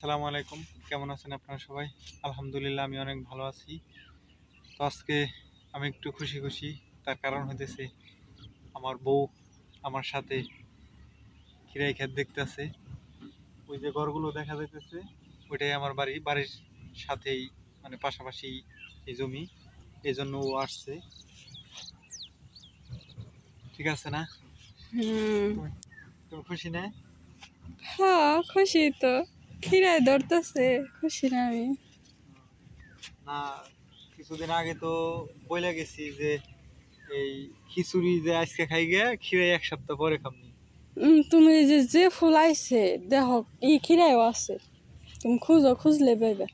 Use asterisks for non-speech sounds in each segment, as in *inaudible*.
আসসালামু আলাইকুম। কেমন আছেন আপনারা সবাই? আলহামদুলিল্লাহ আমি অনেক ভালো আছি। তো আজকে আমি একটু খুশি খুশি। তার কারণ হইতেছে আমার বউ আমার সাথে খিরাই ক্ষেত দেখতেছে। ওই যে ঘরগুলো দেখা যাইতেছে ওইটাই আমার বাড়ি। বাড়ির সাথেই মানে পাশাপাশি এই জমি। এই জন্য ও আসছে। ঠিক আছে না? তুমি খুশি না? হ্যাঁ খুশি তো। খিরায় ধরতেছে খুশি না আমি। না কিছুদিন আগে তো বইলা গেছি যে এই খিচুড়ি যে আজকে খাই গে খিরে এক সপ্তাহ পরে উম, তুমি যে যে ফুল আইছে দেখ ই খিরায়ও আছে। তুমি খুঁজো খুঁজলে পাইবে।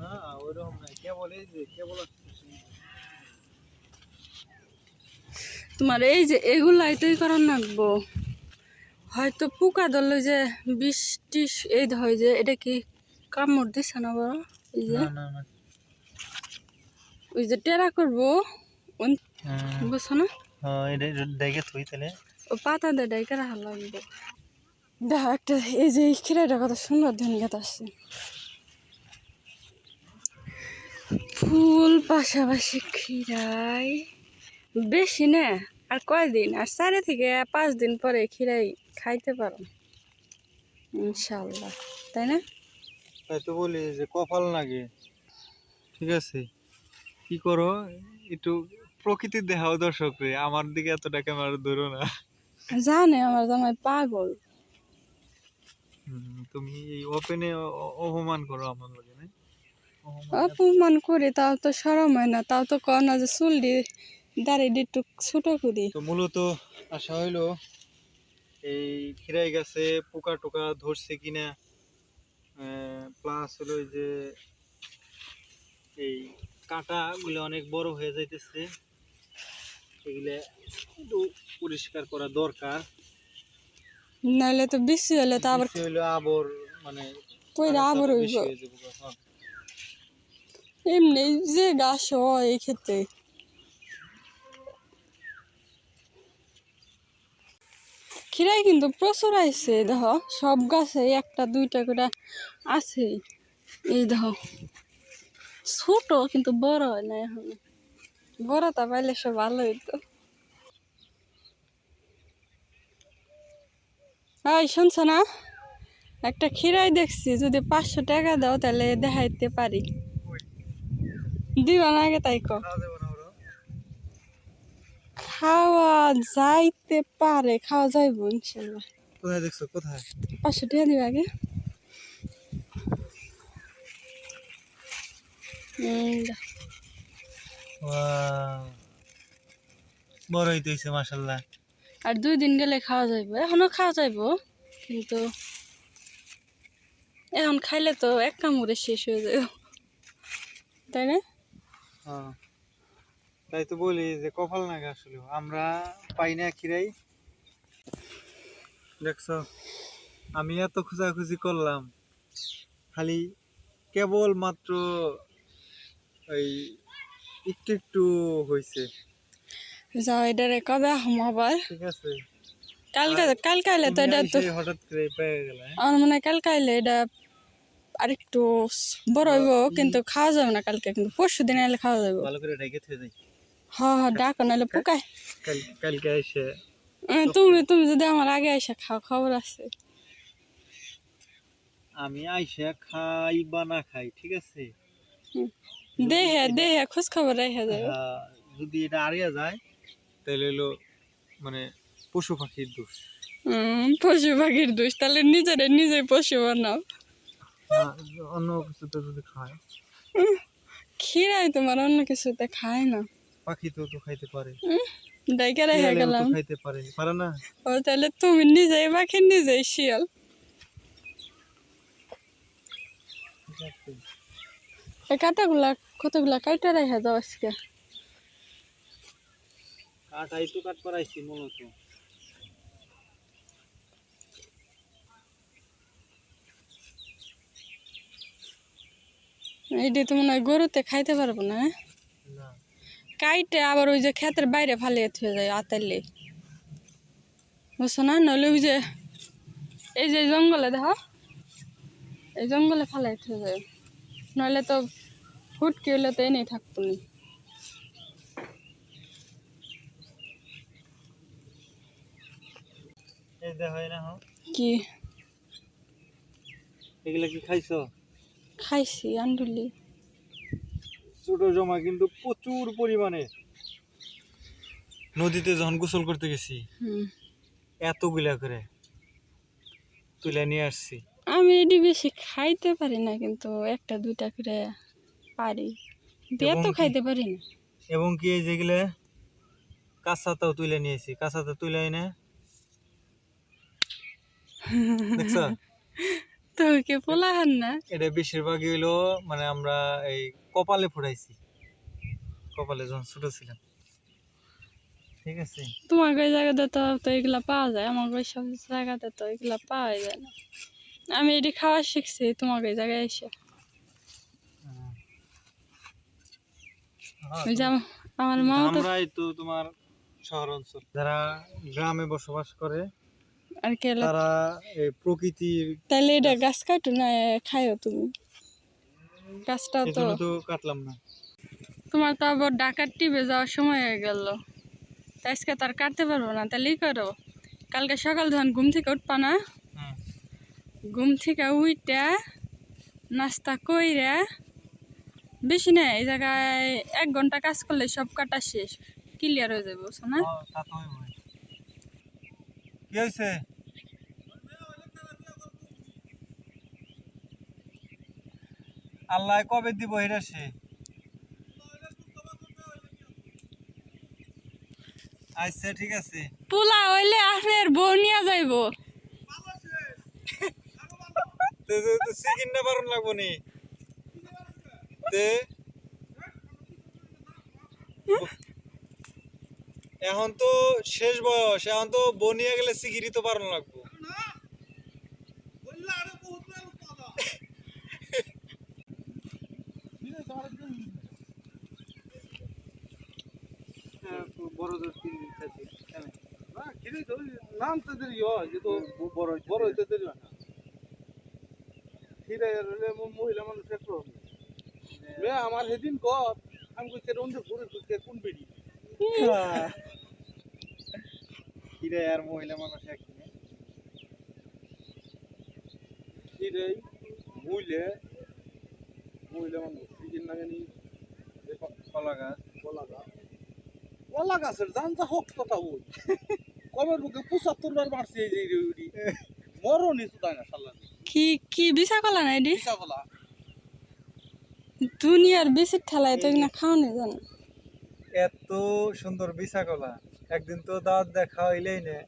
না ওরকম না এই যে কেবল তোমার এই যে এগুলাই তো করার নাকবো হয়তো পোকা ধরলো যে বিষ টিস এই হয় যে এটা কি কামড় দিছে না বড়? এই যে? ওই যে টেরা করব। হ্যাঁ, বুঝছ না? হ্যাঁ ও পাতা দিয়ে ডাইকে রাখা লাগবে। দেখো একটা এই যে খিরাইটা কত সুন্দর ধনিয়া আসছে। ফুল পাশাপাশি খিরাই। বেশি না? আর কয়দিন? আর চারি থেকে পাঁচ দিন পরে খিরাই খাইতে পারো। ইনশাল্লাহ তাই না? তাই তো বলি যে কপাল লাগে ঠিক আছে? কি করো? একটু প্রকৃতির দেখাও দর্শক রে আমার দিকে এতটা ক্যামেরা ধরো না। জানে আমার জামাই পাগল। তুমি এই ওপেনে অপমান করো আমার লাগে না? অপমান করে তাও তো সরম হয় না তাও তো কর না যে চুল দিয়ে দাঁড়িয়ে একটু ছোটো করি। তো মূলত আশা হইল এই খিরাই গাছে পোকা টোকা ধরছে কিনা প্লাস হলো যে এই কাঁটাগুলো অনেক বড় হয়ে যাইতেছে এগুলা একটু পরিষ্কার করা দরকার। নাহলে তো বেশি হলে তো আবার হইল আবর মানে কইরা আবার হইব। হ্যাঁ। এমনি যে গাছ হয় এই ক্ষেত্রে। খিরাই কিন্তু প্রচুর আইছে, দেখ। সব গাছে একটা, দুইটা করে আছে। এই দেখ, ছোট কিন্তু বড় হয় না এখন। বড়টা পাইলে সব ভালো হইতো। এই, শুনছ না? একটা খিরাই দেখছি, যদি পাঁচশো টাকা দাও তাহলে দেখাইতে পারি। দিবা না আগে তাই কো খাওয়া যাইতে পারে খাওয়া যাইব ইনশাল্লাহ। কোথায় দেখছ? কোথায়? পাঁচশো টাকা দিবে আগে। দাও। ওয়াও। মাসাল্লাহ আর দুই দিন গেলে খাওয়া যাইব। এখনও খাওয়া যাইব কিন্তু এখন খাইলে তো এক কামড়ে শেষ হয়ে যাবে তাই না? হ্যাঁ। তাই তো বলি যে কপাল নাগে আসলে আমরা পাই না খিরাই দেখছ আমি এত খোঁজাখুঁজি করলাম খালি কেবল মাত্র ওই একটু একটু হয়েছে যাও এটারে কবে আহম আবার? ঠিক আছে। কালকে কালকে আইলে তো এটা তো হঠাৎ করে পেয়ে গেলে হ্যাঁ? আমার মনে হয় কালকে আইলে এটা আরেকটু বড় হইব কিন্তু খাওয়া যাবে না কালকে কিন্তু পরশু দিন আইলে খাওয়া যাবে। ভালো করে ঢেকে থুয়ে যাই হ্যাঁ হ্যাঁ ডাকো নাহলে পোকায়। কালকে এসে তুমি তুমি যদি আমার আগে আইসা খাও খবর আছে। আমি আইসা খাই বা না খাই ঠিক আছে? দেহে দেহে খোঁজ খবর রেখে যাবে। যদি এটা আড়িয়া যায় তাহলে হলো মানে পশু পাখির দোষ। পশু পাখির দোষ তাহলে নিজেরে নিজে পশু বানাও। অন্য কিছুতে যদি খায়। খিরাই তোমার অন্য কিছুতে খায় না। পাখি তো তো খাইতে পারে। ডাইকে রেখে গেলাম। খাইতে পারে। পারে না? ও তাহলে তুমি নিজেই পাখি নিজেই শিয়াল। এই কাটাগুলা কতগুলা কাইটা রেখে দাও আজকে? কাটাই তো কাট পারাইছি মূলত। এইটি তো মনে হয় গরুতে খাইতে পারব না হ্যাঁ? কাইটে আবার ওই যে ক্ষেতের বাইরে ফালিয়ে থুয়ে যায় আতাইলে। বুঝছ না? নইলে ওই যে এই যে জঙ্গলে দেখো এই জঙ্গলে ফালাইতে যায়। নইলে তো ফুটকি হলে তো এনেই থাকতো নি। কি? এগুলা কি খাইছো? খাইছি আন্ডুলি ছোট জমা কিন্তু প্রচুর পরিমাণে। নদীতে যখন গোসল করতে গেছি এতগুলা করে তুলে নিয়ে আসছি। আমি এটি বেশি খাইতে পারি না কিন্তু একটা দুইটা করে পারি। এত খাইতে পারি না। এবং কি এই যেগুলা কাঁচাতাও তুলে নিয়েছি কাঁচাতা তুলে এনে *laughs* দেখছ? তো কে পোলাহান না? এটা বেশিরভাগই হইল মানে আমরা এই কপালে ফুটাইছি। কপালে যখন ছোট ছিলাম। ঠিক আছে? তোমার ওই জায়গাতে তো তো এগুলা পাওয়া যায়। আমার ওই সব জায়গাতে তো এগুলা পাওয়া যায় না। আমি এটি খাওয়া শিখছি তোমার ওই জায়গায় এসে। হ্যাঁ, আমার মা আমরাই তো তোমার শহর অঞ্চল। যারা গ্রামে বসবাস করে আর কে তারা প্রকৃতির তাহলে এটা গাছ। কাটো না খাইও তুমি? গাছটা তো তো কাটলাম না। তোমার তো আবার ডাকার টিপে যাওয়ার সময় হয়ে গেল। তা আজকে তার কাটতে পারব না তাহলে করো। কালকে সকাল যখন ঘুম থেকে উঠবা না? ঘুম থেকে উইটা নাস্তা কইরা বেশি না এই জায়গায় এক ঘণ্টা কাজ করলে সব কাটা শেষ ক্লিয়ার হয়ে যাবে বুঝছ না। কি হয়েছে আল্লাহ কবে দিব এটা সে? আচ্ছা ঠিক আছে। পোলা হইলে আপনার বউ নিয়ে যাইব। বারণ লাগবো নি? তে এখন তো শেষ বয়স এখন তো বনিয়া গেলে সিগিরি তো বারণ লাগবো। বড়দের তিন দিন খাচ্ছি নামতে দেরি হয় কিন্তু বড় বড় হইতে দেরি হয় না ফিরে এলে মহিলা মানুষ একটু হবে মেয়ে আমার সেদিন কর আমি কইছে রন্ধে ঘুরে কইছে কোন বেড়ি? কিরে আর মহিলা মানুষ একদিনে ফিরে মহিলে মহিলা মানুষ সিজন না জানি কলা গাছ। কলা গাছ। কলা গাছের জান যা হোক কথা ওই কবের বুকে পঁচাত্তর বার মারছি এই যে মরণই না সাল্লা কি কি বিষা কলা না এটি? পিসা কলা দুনিয়ার বেশি ঠেলায় তো খাওয়ানো জানো। এত সুন্দর বিশা কলা একদিন তো দাঁত দেখা হইলেই নে।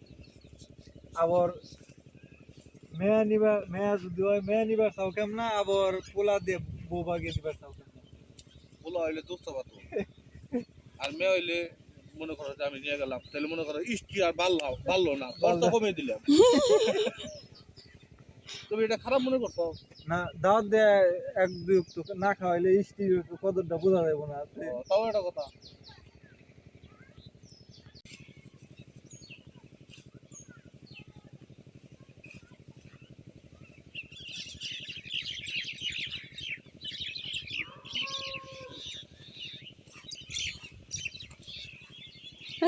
আবার মেয়া নিবার মেয়া যদি হয় মেয়া নিবার চাও কেমন? না আবার পোলা দিয়ে বউ বাগিয়ে দিবার চাও কেমন? বলা হইলে দোস্ত পাতো। আর মেয়ে হইলে মনে করো যে আমি নিয়ে গেলাম তাহলে মনে করো ইস্টি আর ভালো ভালো না কষ্ট কমিয়ে দিলাম। তুমি এটা খারাপ মনে করছ? না দাঁত দেয় এক দুই না খাওয়াইলে স্টির কদরটা বোঝা যাবে না। তাও একটা কথা।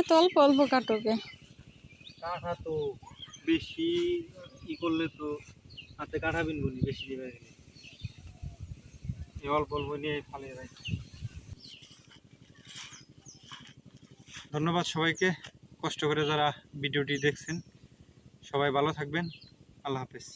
এত অল্প অল্প কাঠা তো বেশি ই করলে তো হাতে বিনবো বেশি দিবে অল্প অল্প নিয়ে ফালিয়ে ধন্যবাদ সবাইকে, কষ্ট করে যারা ভিডিওটি দেখছেন। সবাই ভালো থাকবেন। আল্লাহ হাফেজ।